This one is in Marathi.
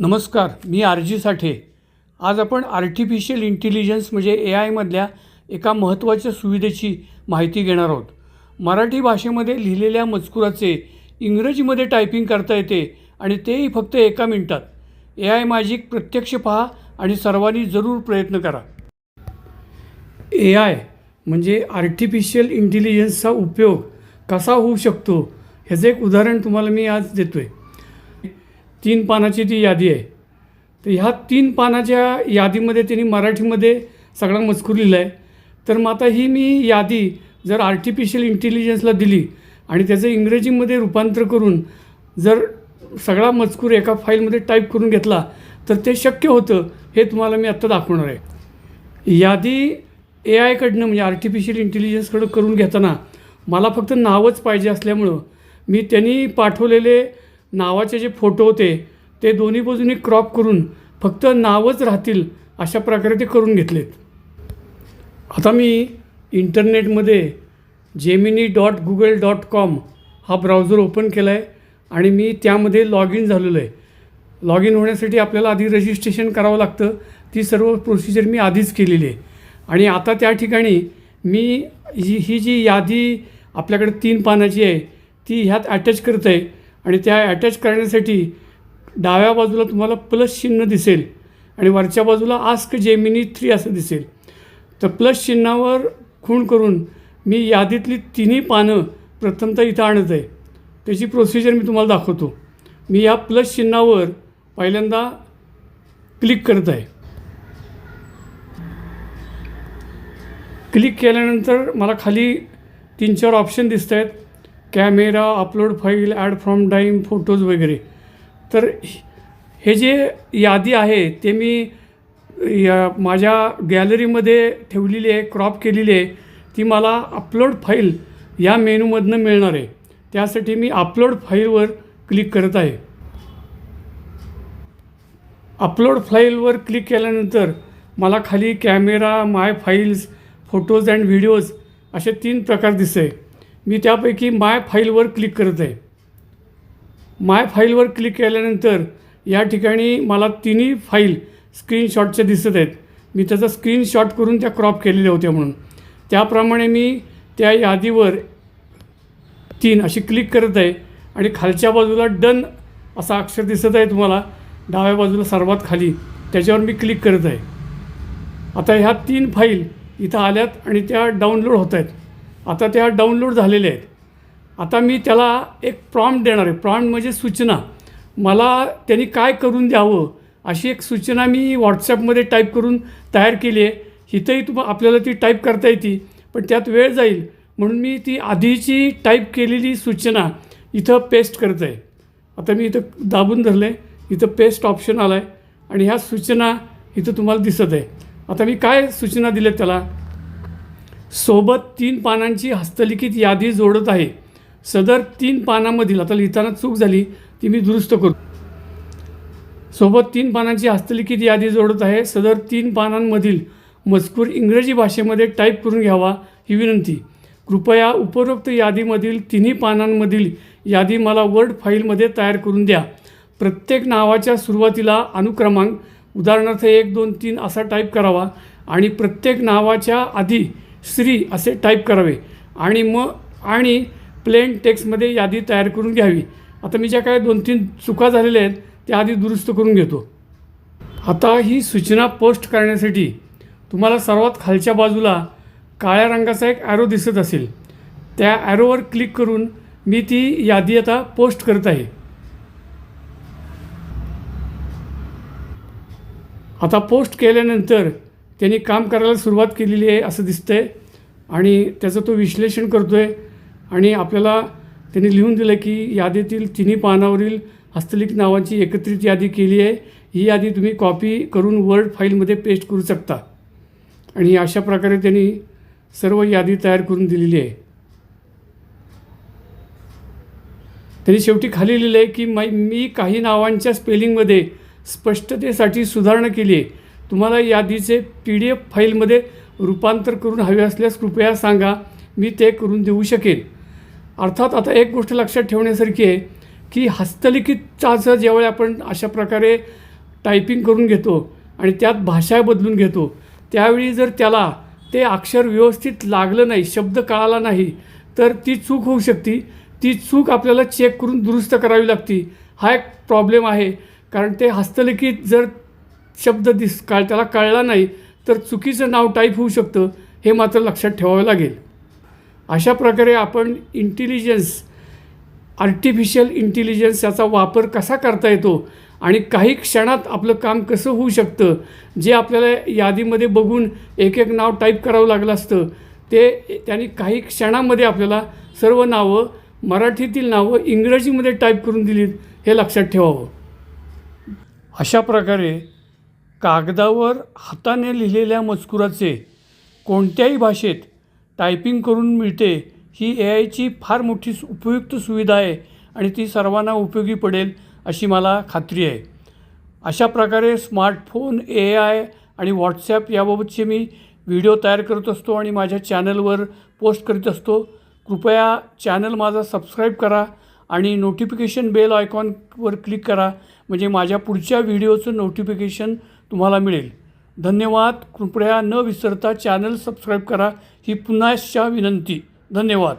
नमस्कार मी आर जी साठे. आज आपण आर्टिफिशियल इंटेलिजन्स म्हणजे ए आयमधल्या एका महत्त्वाच्या सुविधेची माहिती घेणार आहोत. मराठी भाषेमध्ये लिहिलेल्या मजकुराचे इंग्रजीमध्ये टायपिंग करता येते आणि तेही फक्त एका मिनिटात. ए आय मॅजिक प्रत्यक्ष पहा आणि सर्वांनी जरूर प्रयत्न करा. ए आय म्हणजे आर्टिफिशियल इंटेलिजन्सचा उपयोग कसा होऊ शकतो? ह्याचं एक उदाहरण तुम्हाला मी आज देतो आहे तीन पानाची ती यादी आहे. तर ह्या तीन पानाच्या यादीमध्ये त्यांनी मराठीमध्ये सगळा मजकूर लिहिला आहे. तर मग आता ही मी यादी जर आर्टिफिशियल इंटेलिजन्सला दिली आणि त्याचं इंग्रजीमध्ये रूपांतर करून जर सगळा मजकूर एका फाईलमध्ये टाईप करून घेतला तर ते शक्य होतं हे तुम्हाला मी आत्ता दाखवणार आहे. यादी ए आयकडनं म्हणजे आर्टिफिशियल इंटेलिजन्सकडं करून घेताना मला फक्त नावच पाहिजे असल्यामुळं मी त्यांनी पाठवलेले नावाचे जे फोटो होते ते दोन्ही बाजूनी क्रॉप करून फक्त नावच राहतील अशा प्रकारे ते करून घेतलेत. आता मी इंटरनेटमध्ये Gemini dot Google dot com हा ब्राउझर ओपन केला आहे आणि मी त्यामध्ये लॉग इन झालेलो आहे. लॉग इन होण्यासाठी आपल्याला आधी रजिस्ट्रेशन करावं लागतं. ती सर्व प्रोसिजर मी आधीच केलेली आहे. आणि आता त्या ठिकाणी मी ही ही जी यादी आपल्याकडे तीन पानाची आहे ती ह्यात अटॅच करत आहे आणि त्या अटॅच करण्यासाठी डाव्या बाजूला तुम्हाला प्लस चिन्ह दिसेल. आणि वरच्या बाजूला आस्क जेमिनी थ्री असं दिसेल. तर प्लस चिन्हावर खूण करून मी यादीतली तिन्ही पानं प्रथमतः इथं आणत आहे. त्याची प्रोसिजर मी तुम्हाला दाखवतो. मी या प्लस चिन्हावर पहिल्यांदा क्लिक करत आहे. क्लिक केल्यानंतर मला खाली तीन चार ऑप्शन दिसत आहेत camera upload file add from डाईम photos वगैरे. तर हे जे यादी आहे ते मी या माझ्या गॅलरीमध्ये ठेवलेली आहे क्रॉप केलेली आहे. ती मला अपलोड फाईल या मेनूमधनं मिळणार आहे. त्यासाठी मी अपलोड फाईलवर क्लिक करत आहे. अपलोड फाईलवर क्लिक केल्यानंतर मला खाली camera my files photos and videos असे तीन प्रकार दिसत आहे मी त्यापैकी माय फाईलवर क्लिक करत आहे. माय फाईलवर क्लिक केल्यानंतर या ठिकाणी मला तिन्ही फाईल स्क्रीनशॉटच्या दिसत आहेत. मी त्याचा स्क्रीनशॉट करून त्या क्रॉप केलेल्या होत्या म्हणून. त्याप्रमाणे मी त्या यादीवर तीन अशी क्लिक करत आहे आणि खालच्या बाजूला डन असा अक्षर दिसत आहे तुम्हाला. डाव्या बाजूला सर्वात खाली त्याच्यावर मी क्लिक करत आहे. आता ह्या तीन फाईल इथं आल्यात आणि त्या डाउनलोड होत आहेत. आता त्या डाउनलोड झालेल्या आहेत. आता मी त्याला एक प्रॉम्प्ट देणार आहे. प्रॉम्प्ट म्हणजे सूचना. मला त्यांनी काय करून द्यावं अशी एक सूचना मी व्हॉट्सॲपमध्ये टाईप करून तयार केली आहे. इथंही तुम आपल्याला ती टाईप करता येते पण त्यात वेळ जाईल. म्हणून मी ती आधीची टाईप केलेली सूचना इथं पेस्ट करत आहे. आता मी इथं दाबून धरलं आहे इथं पेस्ट ऑप्शन आला आहे आणि ह्या सूचना इथं तुम्हाला दिसत आहे. आता मी काय सूचना दिल्या त्याला? सोबत तीन पानांची हस्तलिखित यादी जोडत आहे. सदर तीन पानामधील आता लिहिताना चूक झाली ती मी दुरुस्त करू. सोबत तीन पानांची हस्तलिखित यादी जोडत आहे. सदर तीन पानांमधील मजकूर इंग्रजी भाषेमध्ये टाईप करून घ्यावा ही विनंती. कृपया उपरोक्त यादीमधील तिन्ही पानांमधील यादी मला वर्ड फाईलमध्ये तयार करून द्या. प्रत्येक नावाच्या सुरुवातीला अनुक्रमांक उदाहरणार्थ एक दोन तीन असा टाईप करावा आणि प्रत्येक नावाच्या आधी श्री असे टाईप करावे. आणि मग आणि प्लेन टेक्स्टमध्ये यादी तयार करून घ्यावी. आता मी ज्या काय दोन तीन चुका झालेल्या आहेत त्या आधी दुरुस्त करून घेतो. आता ही सूचना पोस्ट करण्यासाठी तुम्हाला सर्वात खालच्या बाजूला काळ्या रंगाचा एक ॲरो दिसत असेल. त्या ॲरोवर क्लिक करून मी ती यादी आता पोस्ट करत आहे. आता पोस्ट केल्यानंतर त्यांनी काम करायला सुरुवात केलेली आहे असं दिसतं आहे आणि त्याचं तो विश्लेषण करतो आहे आणि आपल्याला त्यांनी लिहून दिलं की यादीतील तिन्ही पानावरील हस्तलिखित नावांची एकत्रित यादी केली आहे. ही यादी तुम्ही कॉपी करून वर्ड फाईलमध्ये पेस्ट करू शकता. आणि अशा प्रकारे त्यांनी सर्व यादी तयार करून दिलेली आहे. त्यांनी शेवटी खाली लिहिलं आहे की मै मी काही नावांच्या स्पेलिंगमध्ये स्पष्टतेसाठी सुधारणा केली आहे. तुम्हाला यादीचे पी डी एफ फाईलमध्ये रूपांतर करून हवे असल्यास कृपया सांगा मी ते करून देऊ शकेन. अर्थात आता एक गोष्ट लक्षात ठेवण्यासारखी आहे की हस्तलिखितचं ज्यावेळी आपण अशा प्रकारे टायपिंग करून घेतो आणि त्यात भाषा बदलून घेतो त्यावेळी जर त्याला ते अक्षर व्यवस्थित लागलं नाही शब्द कळाला नाही तर ती चूक होऊ शकते. ती चूक आपल्याला चेक करून दुरुस्त करावी लागती. हा एक प्रॉब्लेम आहे कारण ते हस्तलिखित जर शब्द दिस काळ त्याला कळला नाही तर चुकीचं नाव टाईप होऊ शकतं हे मात्र लक्षात ठेवावं लागेल. अशा प्रकारे आपण इंटेलिजन्स आर्टिफिशियल इंटेलिजन्स याचा वापर कसा करता येतो आणि काही क्षणात आपलं काम कसं होऊ शकतं जे आपल्याला यादीमध्ये बघून एक एक नाव टाईप करावं लागलं असतं ते त्यांनी काही क्षणामध्ये आपल्याला सर्व नावं मराठीतील नावं इंग्रजीमध्ये टाईप करून दिलीत हे लक्षात ठेवावं. अशा प्रकारे कागदावर हाताने लिहिलेल्या मजकुराचे कोणत्याही भाषेत टायपिंग करून मिळते ही ए आयची फार मोठी सु- उपयुक्त सुविधा आहे आणि ती सर्वांना उपयोगी पडेल अशी मला खात्री आहे. अशा प्रकारे स्मार्टफोन ए आय आणि व्हॉट्सॲप याबाबतचे मी व्हिडिओ तयार करत असतो आणि माझ्या चॅनलवर पोस्ट करीत असतो. कृपया चॅनल माझा सबस्क्राईब करा आणि नोटिफिकेशन बेल आयकॉनवर क्लिक करा. म्हणजे माझ्या पुढच्या व्हिडिओचं नोटिफिकेशन तुम्हाला मिळेल. धन्यवाद. कृपया न विसरता चॅनल सबस्क्राईब करा. ही पुन्हा विनंती. धन्यवाद.